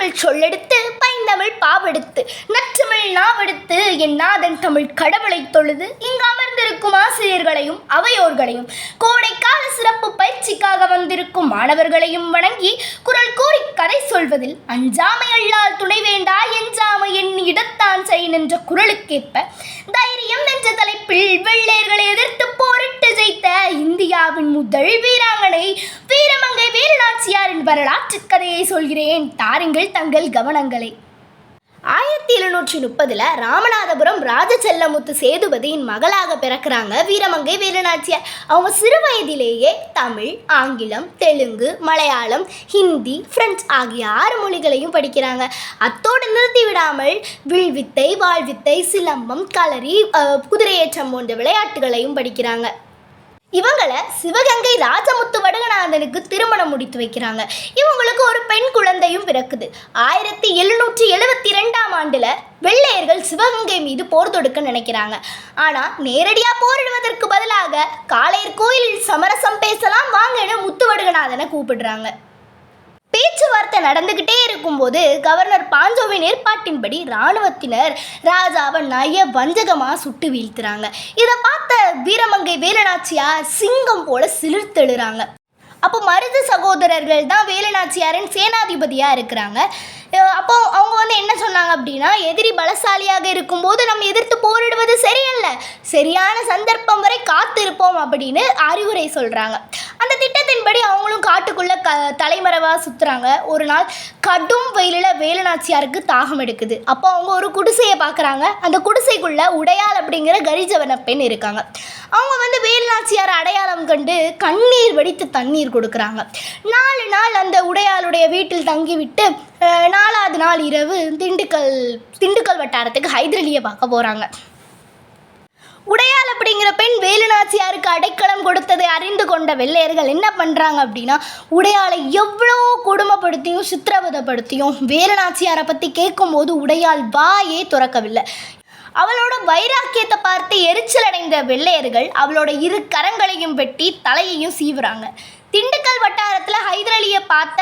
நற்றமிழ் சொல்லெடுத்து பைந்தமிழ் பாவெடுத்து நற்றமிழ் நாவெடுத்து என் நாதன் தமிழ் கடவுளை தொழுது இங்கு அமர்ந்திருக்கும் ஆசிரியர்களையும் அவையோர்களையும் கோடைக்கால சிறப்பு பயிற்சிக்காக வந்திருக்கும் மாணவர்களையும் வணங்கி குரல் கூறி கதை சொல்வதில் அஞ்சாமை அல்லால் துணை வேண்டா எஞ்சாமை என் இடத்தான் செய் நின்ற குரலுக்கேற்ப தைரியம் என்ற தலைப்பில் வெள்ளையர்களை எதிர்த்து போரிட்டு ஜெயித்த இந்தியாவின் முதல் வீராங்கனை வீரமங்கை வரலாற்று கதையை சொல்கிறேன். தாருங்கள் தங்கள் கவனங்களை. ஆயிரத்தி எழுநூற்றி முப்பதில் ராமநாதபுரம் ராஜச்செல்லமுத்து சேதுபதியின் மகளாக பிறக்கிறாங்க வீரமங்கை வீரநாச்சியார் அவங்க சிறு வயதிலேயே தமிழ் ஆங்கிலம் தெலுங்கு மலையாளம் ஹிந்தி பிரெஞ்சு ஆகிய ஆறு மொழிகளையும் படிக்கிறாங்க. அத்தோடு நிறுத்தி விடாமல் வில்வித்தை வாழ்வித்தை சிலம்பம் களரி குதிரையேற்றம் போன்ற விளையாட்டுகளையும் படிக்கிறாங்க. இவங்கள சிவகங்கை ராஜமுத்து வடுகநாதனுக்கு முடித்து வைக்கிறாங்க. இவங்களுக்கு ஒரு பெண் குழந்தையும் பிறக்குது. ஆயிரத்தி எழுநூற்றி எழுபத்தி ரெண்டாம் ஆண்டில் வெள்ளையர்கள் சிவகங்கை மீது போர் தொடுக்க நினைக்கிறாங்க. ஆனால் நேரடியாக போரிடுவதற்கு பதிலாக காளையர் கோயிலில் சமரசம் பேசலாம் வாங்கன்னு முத்துவடுகநாதனை கூப்பிடுறாங்க. பேச்சுவார்த்தை நடந்துக்கிட்டே இருக்கும்போது கவர்னர் பாஞ்சோவின் ஏற்பாட்டின்படி இராணுவத்தினர் ராஜாவை நய வஞ்சகமாக சுட்டு வீழ்த்துறாங்க. இதை பார்த்த வீரமங்கை வேலுநாச்சியார் சிங்கம் போல சிலிர்த்தெழுறாங்க. அப்போ மருது சகோதரர்கள் தான் வேலுநாச்சியாரின் சேனாதிபதியாக இருக்கிறாங்க. அப்போ அவங்க வந்து என்ன சொன்னாங்க அப்படின்னா எதிரி பலசாலியாக இருக்கும்போது நம்ம எதிர்த்து போரிடுவது சரியல்ல. சரியான சந்தர்ப்பம் வரை காத்திருப்போம் அப்படின்னு அறிவுரை சொல்கிறாங்க அந்த அவங்களும் காட்டுக்குள்ளே க தலைமறைவாக சுற்றுறாங்க ஒரு நாள் கடும் வெயிலில் வேலுநாச்சியாருக்கு தாகம் எடுக்குது. அப்போ அவங்க ஒரு குடிசையை பார்க்குறாங்க அந்த குடிசைக்குள்ளே உடையாள் அப்படிங்கிற கரிஜவன பெண் இருக்காங்க. அவங்க வந்து வேலுநாச்சியார் அடையாளம் கண்டு கண்ணீர் வடித்து தண்ணீர் கொடுக்குறாங்க. நாலு நாள் அந்த உடையாளுடைய வீட்டில் தங்கிவிட்டு நாலாவது நாள் இரவு திண்டுக்கல் திண்டுக்கல் வட்டாரத்துக்கு ஹைதரலியை பார்க்க போகிறாங்க உடையால் அப்படி நாச்சியாருக்கு அடைக்கலம் கொடுத்ததை அறிந்து கொண்ட வெள்ளையர்கள் என்ன பண்ணுறாங்க அப்படின்னா உடையாளை எவ்வளோ கொடுமைப்படுத்தியும் சித்திரவதைப்படுத்தியும் வேலுநாச்சியாரை பற்றி கேட்கும்போது உடையாள் வாயே துறக்கவில்லை. அவளோட வைராக்கியத்தை பார்த்து எரிச்சல் அடைந்த வெள்ளையர்கள் அவளோட இரு கரங்களையும் வெட்டி தலையையும் சீவுறாங்க. திண்டுக்கல் வட்டாரத்தில் ஹைதரலியை பார்த்த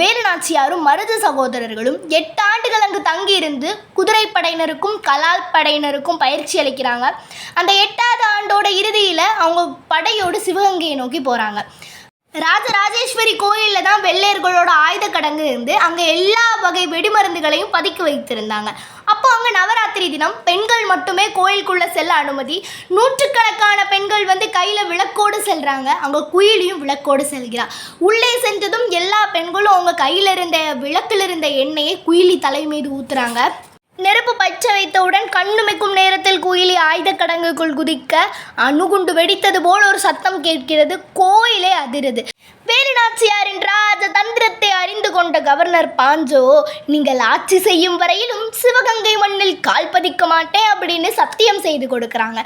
வேலுநாச்சியாரும் மருது சகோதரர்களும் எட்டு ஆண்டுகள் அங்கு தங்கியிருந்து குதிரைப்படையினருக்கும் கலால் படையினருக்கும் பயிற்சி அளிக்கிறாங்க. அந்த எட்டாவது ஆண்டோட இறுதியில் அவங்க படையோடு சிவகங்கையை நோக்கி போகிறாங்க ராஜராஜேஸ்வரி கோயிலில் தான் வெள்ளையர்களோட ஆயுத கடங்கு இருந்து அங்கே எல்லா வகை வெடிமருந்துகளையும் பதுக்கி வைத்திருந்தாங்க. அப்போ அங்கே நவராத்திரி தினம் பெண்கள் மட்டுமே கோயிலுக்குள்ளே செல்ல அனுமதி. நூற்றுக்கணக்கான பெண்கள் வந்து கையில் விளக்கோடு செல்கிறாங்க அங்கே குயிலியும் விளக்கோடு செல்கிறா. உள்ளே சென்றதும் எல்லா பெண்களும் அவங்க கையில் இருந்த விளக்கில் இருந்த எண்ணெயை குயிலி தலை மீது ஊற்றுறாங்க நெருப்பு பச்சை வைத்தவுடன் கண்ணுமைக்கும் நேரத்தில் குயிலி ஆயுத கடங்குக்குள் குதிக்க அணுகுண்டு வெடித்தது போல் ஒரு சத்தம் கேட்கிறது. கோயிலே அதிருது. வேலுநாச்சியார் வேலுநாச்சியாரின் ராஜ தந்திரத்தை அறிந்து கொண்ட கவர்னர் பாஞ்சோ நீங்கள் ஆட்சி செய்யும் வரையிலும் சிவ மண்ணில் கால் பதிக்க மாட்டேன் அப்படின்னு சத்தியம் செய்து கொடுக்குறாங்க.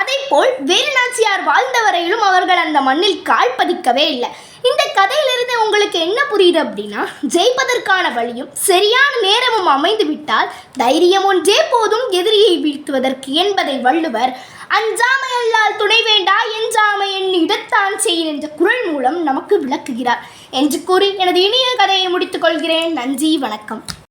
அதே போல் வேலுநாச்சியார் வாழ்ந்த வரையிலும் அவர்கள் அந்த மண்ணில் கால் பதிக்கவே இல்லை. இந்த கதையிலிருந்து உங்களுக்கு என்ன புரியுது அப்படின்னா ஜெயிப்பதற்கான வழியும் சரியான நேரமும் அமைந்து விட்டால் தைரியம் ஒன்றே போதும் எதிரியை வீழ்த்துவதற்கு என்பதை வள்ளுவர் அஞ்சாமை அல்லால் துணை வேண்டா எஞ்சாமை என் இடத்தான் செய் என்ற குரல் மூலம் நமக்கு விளக்குகிறார். என்று கூறி எனது இனிய கதையை முடித்துக் கொள்கிறேன். நன்றி வணக்கம்.